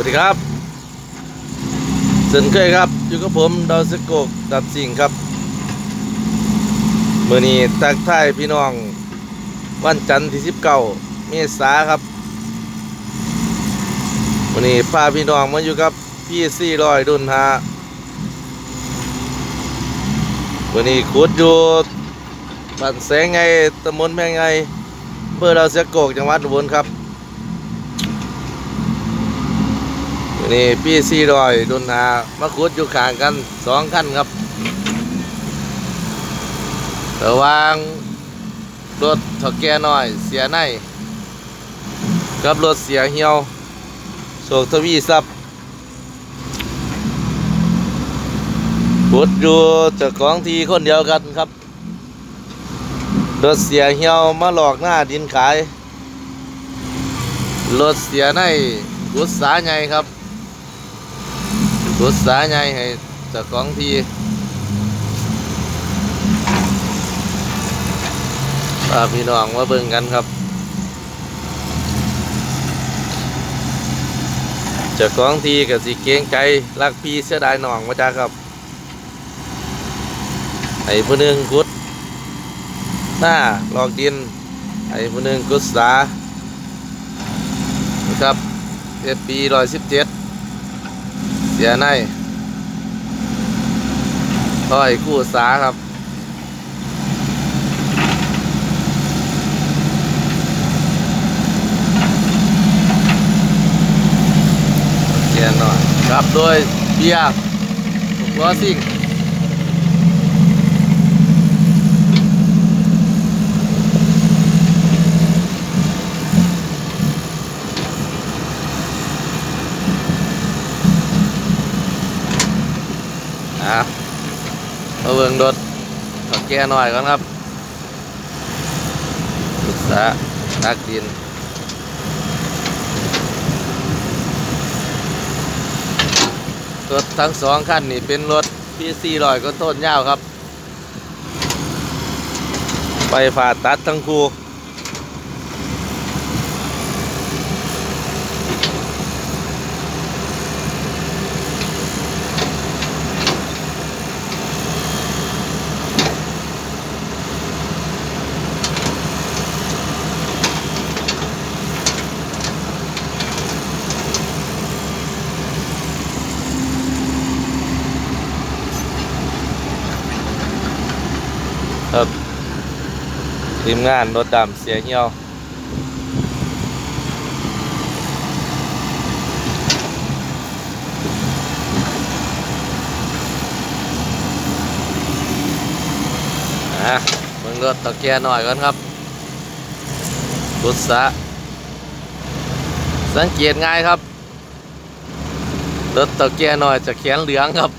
วัสดีครับเช่นเคยครับ อยู่กับผมดาวสโกกดับสิงครับมือนี้ตักทายพี่น้อง วันจันทร์ที่19เก้าเมษาครับมือนี้พาพี่น้องมาอยู่กับพี่ซี่รอยดุนฮามือนี้ขุดอยู่บ้านแสงไงตำบลแพงไงเบอร์ดาวสโกกจังหวัดอุบลครับ นี่พี่ซีรอยดุนหามาขุดอยู่ข้างกันสองขั้นครับ ระวางรถถอแก่น้อย เสียใน กับรถเสียเหี่ยวโศกทวีทรัพย์ขุดอยู่จากของทีคนเดียวกันครับรถเสียเหี่ยวมาหลอกหน้าดินขายรถเสียในกุศสาใหญ่ครับ รุษสาใหญ่ให้เจ้าของที่พาพี่น้องมาเบิ่งกันครับเจ้าของที่กับสีเกรงใจรักพี่เสียดายหนองมาจ้าครับไอ้ผู้หนึงกุดหน้าลอกดิน ไอ้ผู้หนึงกุศสานะครับเจ็ดปีร้อยสิบเจ็ด เสียในร้อยคู่สาครับเกียนหน่อยครับโดยเบียร์หัวซิ่ง อะมาเบิ่งรถขอแก้หน่อยก่อนครับศึกษาตักดินรถทั้งสองคันนี่เป็นรถพี่สี่ร้อยก็ต้นยาวครับ ไปฝ่าตัดทั้งคู่ ทีมงานรถดำเสียเหี่ยวอะเบิ่งรถตะแกหน่อยก่อนครับรุดสะสังเกตง่ายครับรถตะแกหน่อยจะแขนเหลืองครับ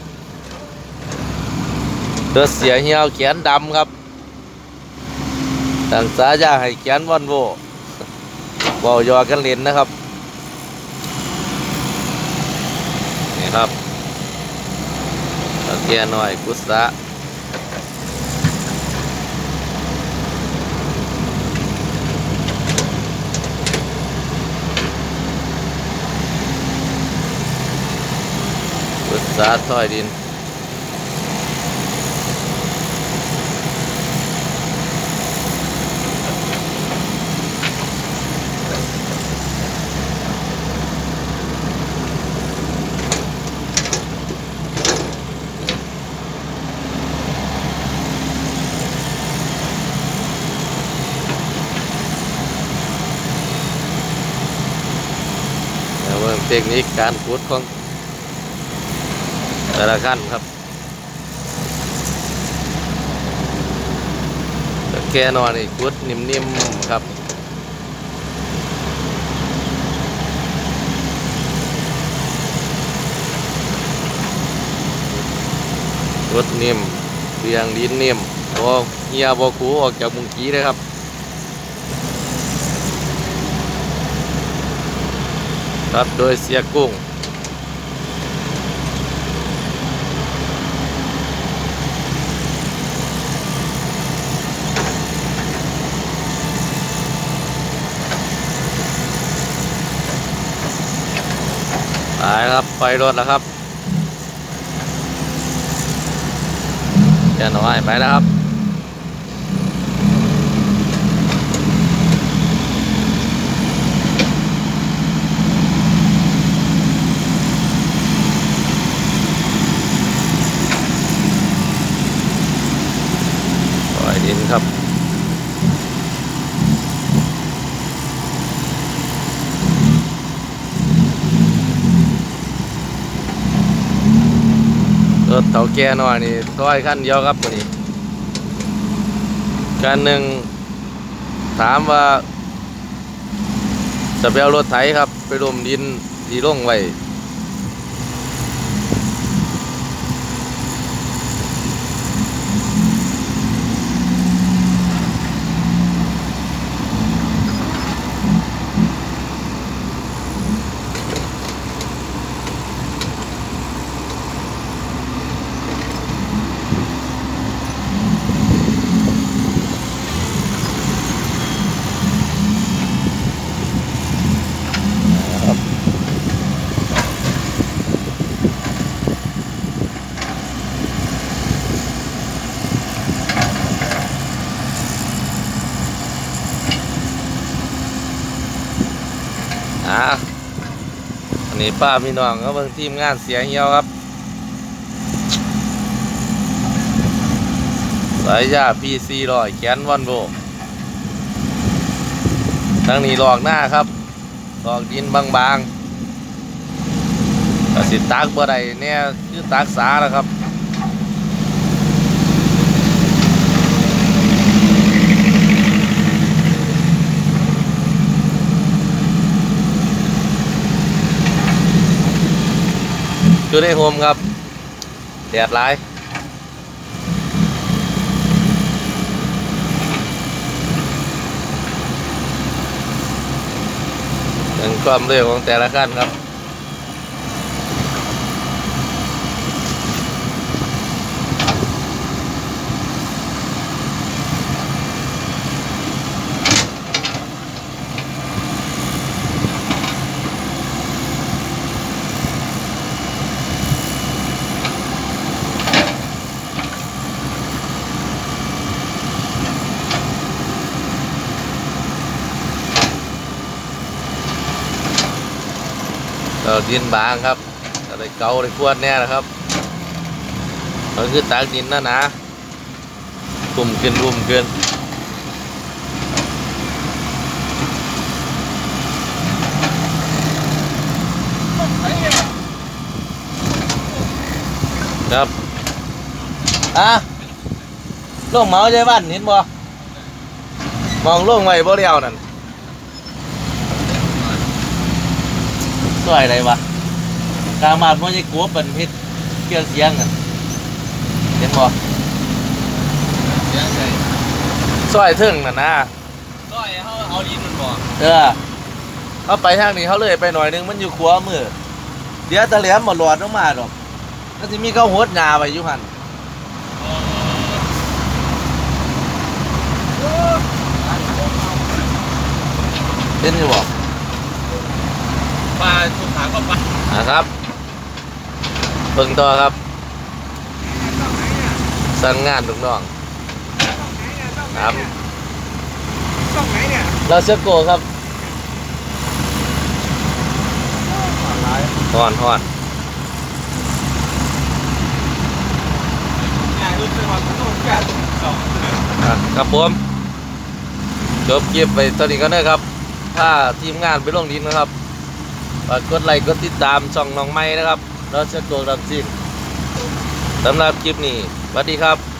รถเสียเหี่ยวแขนดำครับ ต่างสายาให้แขนวันโวบอยอกันเล่นนะครับ นี่ครับตะเกียหน่อยกุศะกุศะถอยดิน เทคนิคการขุดของแต่ละขั้นครับแกนอนนี่ขุดนิ่มๆครับขุดนิ่มเรียงดินนิ่มโอ้เฮียบอคูออกจากมุงกี้เลยครับ ครับโดยเสียกุ้ง ไปครับ ไปรถแล้วครับเดี๋ยวหน่อยไปแล้วครับ ปล่อยดิน ครับ รถเต่าแก่หน่อยนี่ต้อยขั้นเดียวครับวันนี้การหนึ่งถามว่าจะไปเอารถไถครับ ไปรวมดินดีลงไว้ อ่าอันนี้ป้าพี่น้องก็เบิ่งทีมงานเสียเหี่ยวครับสายยาพีซีลอยแขนวันโบทางนี้หลอกหน้าครับหลอกดินบางๆกสิตักบ่ได้เนี่ยคือตักสาแล้วครับ อยู่ในโฮมครับแดดร้ายเป็นความเร็วของแต่ละขั้นครับ ดินบางครับอะไรเกาอะไรขวดแน่นะครับมันคือตากดินนะนะกลุ่มขึ้นรุ่มขึ้นครับอะลงเมาใจบ้านเห็นบ่มองลงไว้บ่เดียวนั่น สวยอะไรวะกลางมาดมันจะกลัวเป็นพิษเกี่ยวเสียงอะเห็นบ่เสียงใส่สวยถึงน่ะนะก้อยเขาเอาดินมันบอกเออเขาไปทางนี้เขาเลยไปหน่อยนึงมันอยู่ขวามือเดี๋ยวตะเหลียมบ่หลอดลงมาดอกก็จะมีเขาหดงาไว้อยู่หันเห็นอยู่บ่ ปลาทุกขาก็ปลานะครับเบิ่งต่อครับ สั่งงานลูกน้องครับช่องไหนเนี่ยเราเชือกโกครับห่อนห่อนงานรู้สึกว่าต้องการสองอะครับผมจบเก็บไปตอนนี้ก็ได้ครับ ถ้าทีมงานไปลงดินนะครับ ฝากกดไลค์กดติดตามช่องน้องไม้นะครับเราจะโกโกดับซินสำหรับคลิปนี้สวัสดีครับ